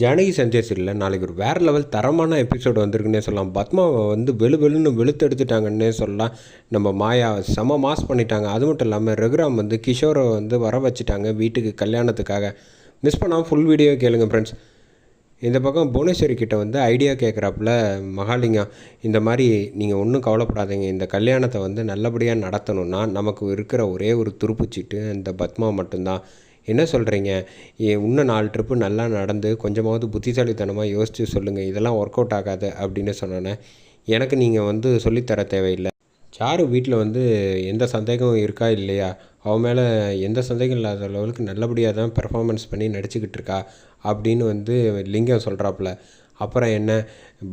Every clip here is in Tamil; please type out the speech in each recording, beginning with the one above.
ஜானகி சஞ்சய் சீரியலில் நாளைக்கு ஒரு வேறு லெவல் தரமான எபிசோடு வந்திருக்குன்னே சொல்லலாம். பத்மாவை வந்து வெளு வெளுன்னு வெளுத்து எடுத்துட்டாங்கன்னே சொல்லலாம். நம்ம மாயா செம மாஸ் பண்ணிட்டாங்க. அது மட்டும் இல்லாமல் ரகுராம் வந்து கிஷோரை வந்து வர வச்சுட்டாங்க வீட்டுக்கு கல்யாணத்துக்காக. மிஸ் பண்ணாமல் ஃபுல் வீடியோ கேளுங்க ஃப்ரெண்ட்ஸ் இந்த பக்கம் புவனேஸ்வரி கிட்ட வந்து ஐடியா கேட்குறாப்புல மகாலிங்கம் இந்த மாதிரி நீங்கள் ஒன்றும் கவலைப்படாதீங்க. இந்த கல்யாணத்தை வந்து நல்லபடியாக நடத்தணும்னா நமக்கு இருக்கிற ஒரே ஒரு துருப்புச்சீட்டு இந்த பத்மா மட்டும்தான். என்ன சொல்கிறீங்க இன்னும் நாலு ட்ரிப்பு நல்லா நடந்து கொஞ்சமாவது புத்திசாலித்தனமாக யோசித்து சொல்லுங்கள் இதெல்லாம் ஒர்க் அவுட் ஆகாது அப்படின்னு சொன்னோன்னே எனக்கு நீங்கள் வந்து சொல்லித்தர தேவையில்லை. சாரு வீட்டில் வந்து எந்த சந்தேகமும் இருக்கா இல்லையா? அவன் மேலே எந்த சந்தேகம் இல்லாத அளவுக்கு நல்லபடியாக தான் பெர்ஃபார்மன்ஸ் பண்ணி நடிச்சுக்கிட்டு இருக்கா? அப்படின்னு வந்து லிங்கம் சொல்கிறாப்புல அப்புறம் என்ன?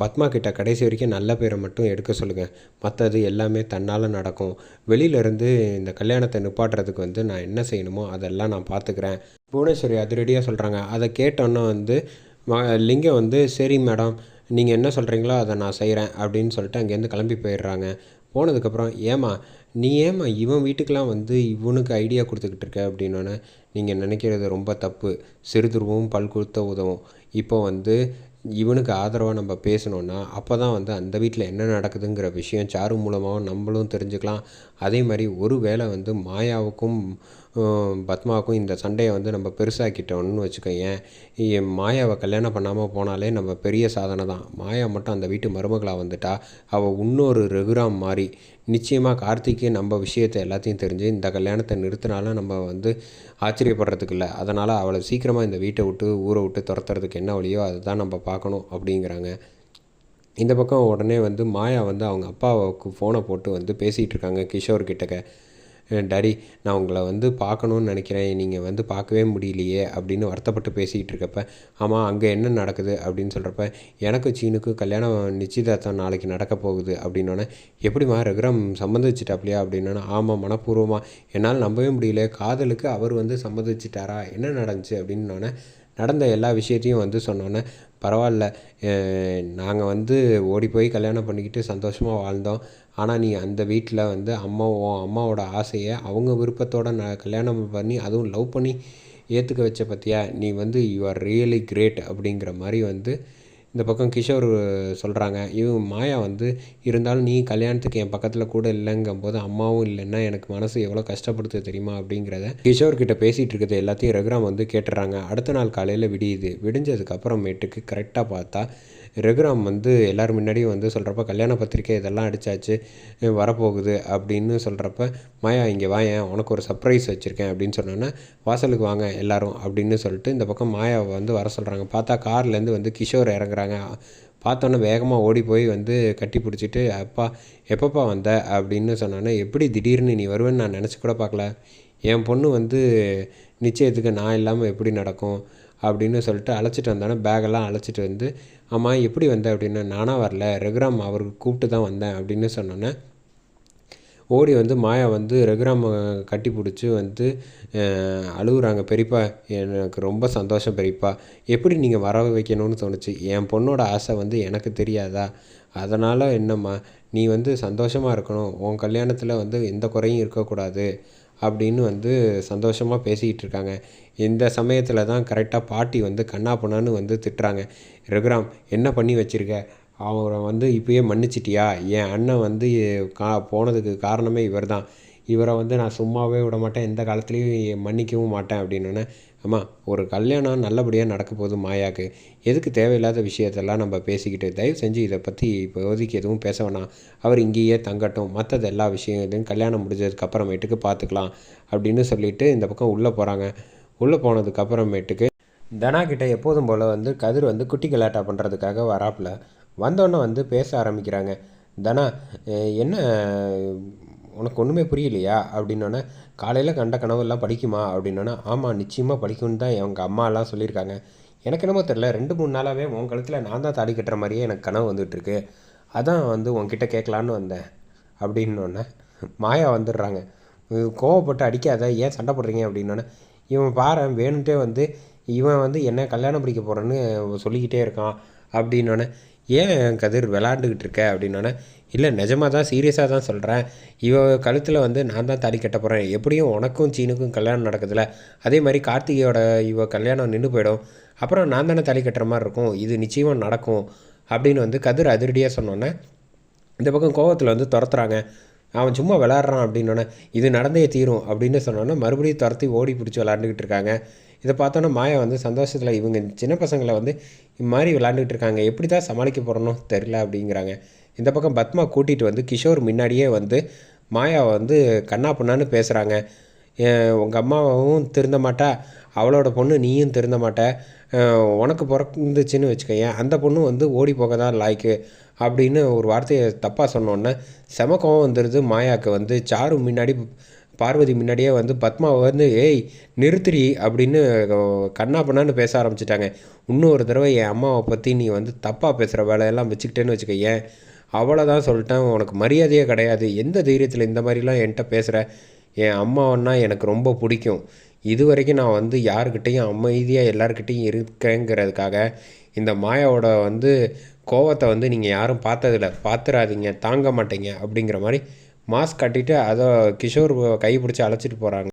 பத்மா கிட்ட கடைசி வரைக்கும் நல்ல பேரை மட்டும் எடுக்க சொல்லுங்கள் மற்றது எல்லாமே தன்னால் நடக்கும். வெளியிலேருந்து இந்த கல்யாணத்தை நிப்பாட்டுறதுக்கு வந்து நான் என்ன செய்யணுமோ அதெல்லாம் நான் பார்த்துக்கிறேன் புவனேஸ்வரி அதிரடியாக சொல்கிறாங்க அதை கேட்டோன்னே வந்து லிங்கம் வந்து சரி மேடம் நீங்கள் என்ன சொல்கிறீங்களோ அதை நான் செய்கிறேன் அப்படின்னு சொல்லிட்டு அங்கேருந்து கிளம்பி போயிடுறாங்க. போனதுக்கப்புறம் ஏமா நீ ஏம்மா இவன் வீட்டுக்கெலாம் வந்து இவனுக்கு ஐடியா கொடுத்துக்கிட்டு இருக்க? அப்படின்னோடனே நீங்கள் நினைக்கிறது ரொம்ப தப்பு. சிறுதுருவும் பல் கொடுத்த உதவும். இப்போ வந்து இவனுக்கு ஆதரவாக நம்ம பேசணுன்னா அப்போ தான் வந்து அந்த வீட்டில் என்ன நடக்குதுங்கிற விஷயம் சாரு மூலமாகவும் நம்மளும் தெரிஞ்சுக்கலாம். அதே மாதிரி ஒரு வேளை வந்து மாயாவுக்கும் பத்மாவுக்கும் இந்த சண்டையை வந்து நம்ம பெருசாக்கிட்டோம்னு வச்சுக்கோங்க மாயாவை கல்யாணம் பண்ணாமல் போனாலே நம்ம பெரிய சாதனை தான். மாயா மட்டும் அந்த வீட்டு மருமகளாக வந்துட்டா அவள் இன்னொரு ரகுராம் மாதிரி நிச்சயமாக கார்த்திக்கு நம்ம விஷயத்தை எல்லாத்தையும் தெரிஞ்சு இந்த கல்யாணத்தை நிறுத்தினாலும் நம்ம வந்து ஆச்சரியப்படுறதுக்கு இல்லை. அதனால் அவளை சீக்கிரமாக இந்த வீட்டை விட்டு ஊரை விட்டு துரத்துறதுக்கு என்ன வழியோ அதை தான் நம்ம பார்க்கணும் அப்படிங்கிறாங்க. இந்த பக்கம் உடனே வந்து மாயா வந்து அவங்க அப்பாவுக்கு ஃபோனை போட்டு வந்து பேசிகிட்டு இருக்காங்க கிஷோர் கிட்டக்க டாடி நான் உங்களை வந்து பார்க்கணுன்னு நினைக்கிறேன். நீங்கள் வந்து பார்க்கவே முடியலையே அப்படின்னு வருத்தப்பட்டு பேசிக்கிட்டு இருக்கப்ப ஆமாம் அங்கே என்ன நடக்குது? அப்படின்னு சொல்கிறப்ப எனக்கு சீனுக்கும் கல்யாணம் நிச்சயதார்த்தம் நாளைக்கு நடக்க போகுது அப்படின்னோடனே எப்படிம்மா ரகுராம் சம்மந்திச்சிட்டாப்லையா அப்படின்னோடனே ஆமாம் மனப்பூர்வமாக என்னால் நம்பவே முடியல. காதலுக்கு அவர் வந்து சம்மதிச்சிட்டாரா? என்ன நடந்துச்சு? அப்படின்னோடனே நடந்த எல்லா விஷயத்தையும் வந்து சொன்னோன்னே பரவாயில்ல. நாங்கள் வந்து ஓடி போய் கல்யாணம் பண்ணிக்கிட்டு சந்தோஷமாக வாழ்ந்தோம். ஆனால் நீ அந்த வீட்டில் வந்து அம்மாவும் அம்மாவோட ஆசையை அவங்க விருப்பத்தோடு நான் கல்யாணம் பண்ணி அதுவும் லவ் பண்ணி ஏற்றுக்க வச்ச பற்றியா நீ வந்து யூ ஆர் ரியலி கிரேட் அப்படிங்கிற மாதிரி வந்து இந்த பக்கம் கிஷோர் சொல்கிறாங்க இவன் மாயா வந்து இருந்தாலும் நீ கல்யாணத்துக்கு என் பக்கத்தில் கூட இல்லைங்கும்போது அம்மாவும் இல்லைன்னா எனக்கு மனசு எவ்வளோ கஷ்டப்படுத்து தெரியுமா? அப்படிங்கிறத கிஷோர் கிட்ட பேசிகிட்டு இருக்கிறது எல்லாத்தையும் ரகுராம் வந்து கேட்டுறாங்க. அடுத்த நாள் காலையில் விடியுது. விடிஞ்சதுக்கப்புறமேட்டுக்கு கரெக்டாக பார்த்தா ரகுராம் வந்து எல்லோரும் முன்னாடியும் வந்து சொல்கிறப்ப கல்யாண பத்திரிக்கை இதெல்லாம் அடித்தாச்சு வரப்போகுது அப்படின்னு சொல்கிறப்ப மாயா இங்கே வாயன் உனக்கு ஒரு சர்ப்ரைஸ் வச்சுருக்கேன் அப்படின்னு சொன்னோன்னே வாசலுக்கு வாங்க எல்லாரும் அப்படின்னு சொல்லிட்டு இந்த பக்கம் மாயாவை வந்து வர சொல்கிறாங்க பார்த்தா கார்லேருந்து வந்து கிஷோர் இறங்குறாங்க. பார்த்தோன்னே வேகமாக ஓடி போய் வந்து கட்டி பிடிச்சிட்டு அப்பா எப்பப்பா வந்த? அப்படின்னு சொன்னோன்னே எப்படி திடீர்னு நீ வருவேன்னு நான் நினச்சி கூட பார்க்கல. என் பொண்ணு வந்து நிச்சயத்துக்கு நான் இல்லாமல் எப்படி நடக்கும்? அப்படின்னு சொல்லிட்டு அழைச்சிட்டு வந்தானே பேகெல்லாம் அழைச்சிட்டு வந்து ஆமாம் எப்படி வந்த? அப்படின்னு நானாக வரல. ரகுராம் அவருக்கு கூப்பிட்டு தான் வந்தேன். அப்படின்னு சொன்னோன்னே ஓடி வந்து மாயா வந்து ரகுராம கட்டி பிடிச்சி வந்து அழுகுறாங்க. பெரியப்பா எனக்கு ரொம்ப சந்தோஷம் பெரியப்பா. எப்படி நீங்கள் வர வைக்கணும்னு தோணுச்சு? என் பொண்ணோட ஆசை வந்து எனக்கு தெரியாதா? அதனால் என்னம்மா நீ வந்து சந்தோஷமாக இருக்கணும். உன் கல்யாணத்தில் வந்து எந்த குறையும் இருக்கக்கூடாது. அப்படின்னு வந்து சந்தோஷமாக பேசிக்கிட்டு இருக்காங்க இந்த சமயத்தில் தான் கரெக்டாக பாட்டி வந்து கண்ணா பொண்ணான்னு வந்து திட்டுறாங்க. ரகுராம் என்ன பண்ணி வச்சிருக்க? அவரை வந்து இப்போயே மன்னிச்சிட்டியா? என் அண்ணன் வந்து கா போனதுக்கு காரணமே இவர் தான் இவரை வந்து நான் சும்மாவே விட மாட்டேன் எந்த காலத்துலேயும் மன்னிக்கவும் மாட்டேன் அப்படின்னோடனே அம்மா ஒரு கல்யாணம் நல்லபடியாக நடக்க போகுது மாயாக்கு. எதுக்கு தேவையில்லாத விஷயத்தெல்லாம் நம்ம பேசிக்கிட்டு தயவு செஞ்சு இதை பற்றி இப்போதைக்கு எதுவும் பேச வேணாம். அவர் இங்கேயே தங்கட்டும் மற்றது எல்லா விஷயம் எதுவும் கல்யாணம் முடிஞ்சதுக்கு அப்புறமேட்டுக்கு பார்த்துக்கலாம் அப்படின்னு சொல்லிட்டு இந்த பக்கம் உள்ளே போகிறாங்க உள்ளே போனதுக்கு அப்புறமேட்டுக்கு தனா கிட்ட எப்போதும் போல் வந்து கதிர் வந்து குட்டி கலாட்டா பண்ணுறதுக்காக வராப்புல. வந்தோடனே வந்து பேச ஆரம்பிக்கிறாங்க. தனா என்ன உனக்கு ஒன்றுமே புரியலையா? அப்படின்னோடனே காலையில் கண்ட கனவெல்லாம் படிக்குமா? அப்படின்னோடனே ஆமாம் நிச்சயமாக படிக்கும்னு தான் எங்கள் அம்மாலாம் சொல்லியிருக்காங்க. எனக்கு என்னமோ தெரில ரெண்டு மூணு நாளாகவே உன் கழுத்தில் நான் தான் தாலி கட்டுற மாதிரியே எனக்கு கனவு வந்துட்டுருக்கு. அதான் வந்து உன்கிட்ட கேட்கலான்னு வந்தேன். அப்படின்னோடனே மாயா வந்துடுறாங்க. கோவப்பட்டு அடிக்காத ஏன் சண்டை போடுறீங்க? அப்படின்னோடனே இவன் பாரு வேணுன்ட்டே வந்து இவன் வந்து என்ன கல்யாணம் பிடிக்க போகிறேன்னு சொல்லிக்கிட்டே இருக்கான். அப்படின்னோடனே ஏன் கதிர் விளாண்டுக்கிட்டு இருக்க அப்படின்னோடனே இல்லை நிஜமாக தான் சீரியஸாக தான் சொல்கிறேன் இவ கழுத்தில் வந்து நான் தான் தாலி கட்ட போகிறேன் எப்படியும் உனக்கும் சீனுக்கும் கல்யாணம் நடக்குதுல்ல அதே மாதிரி கார்த்திகையோட இவ கல்யாணம் நின்று போயிடும். அப்புறம் நான் தானே தாலி கட்டுற மாதிரி இருக்கும். இது நிச்சயமாக நடக்கும். அப்படின்னு வந்து கதிர் அதிரடியாக சொன்னோன்னே இந்த பக்கம் கோவத்தில் வந்து துரத்துறாங்க. அவன் சும்மா விளாட்றான் அப்படின்னோடனே இது நடந்தே தீரும் அப்படின்னு சொன்னோன்னே மறுபடியும் துரத்தி ஓடி பிடிச்சி விளாண்டுக்கிட்டு இருக்காங்க. இதை பார்த்தோன்னா மாயா வந்து சந்தோஷத்தில் இவங்க சின்ன பசங்களை வந்து இம்மாதிரி விளாண்டுக்கிட்டு இருக்காங்க. எப்படி தான் சமாளிக்க போகிறோன்னு தெரில அப்படிங்கிறாங்க. இந்த பக்கம் பத்மா கூட்டிகிட்டு வந்து கிஷோர் முன்னாடியே வந்து மாயாவை வந்து கண்ணா பொண்ணான்னு பேசுகிறாங்க உங்கள் அம்மாவும் திருந்த மாட்டா? அவளோட பொண்ணு நீயும் திருந்த மாட்ட. உனக்கு பிறந்துச்சுன்னு வச்சுக்கோயேன் அந்த பொண்ணு வந்து ஓடி போக தான் லாய்க்கு அப்படின்னு ஒரு வார்த்தையை தப்பாக சொன்னோன்னே செம கோவம் வந்துடுது மாயாவுக்கு வந்து. சாரு முன்னாடி பார்வதி முன்னாடியே வந்து பத்மாவை வந்து ஏய் நிறுத்திரி அப்படின்னு கண்ணா பண்ணான்னு பேச ஆரம்பிச்சிட்டாங்க. இன்னொரு தடவை என் அம்மாவை பற்றி நீ வந்து தப்பாக பேசுகிற வேலையெல்லாம் வச்சுக்கிட்டேன்னு வச்சுக்கோயேன். அவ்வளோதான் சொல்லிட்டேன். உனக்கு மரியாதையே கிடையாது. எந்த தைரியத்தில் இந்த மாதிரிலாம் என்கிட்ட பேசுகிற என் அம்மாவன்னா எனக்கு ரொம்ப பிடிக்கும். இது வரைக்கும் நான் வந்து யாருக்கிட்டேயும் அமைதியாக எல்லாருக்கிட்டேயும் இருக்கேங்கிறதுக்காக இந்த மாயாவோட வந்து கோவத்தை வந்து நீங்கள் யாரும் பார்த்ததில்ல. பார்த்துறாதீங்க. தாங்க மாட்டீங்க. அப்படிங்கிற மாதிரி மாஸ்க் கட்டிட்டு அதை கிஷோர் கை பிடிச்சி அழைச்சிட்டு போகிறாங்க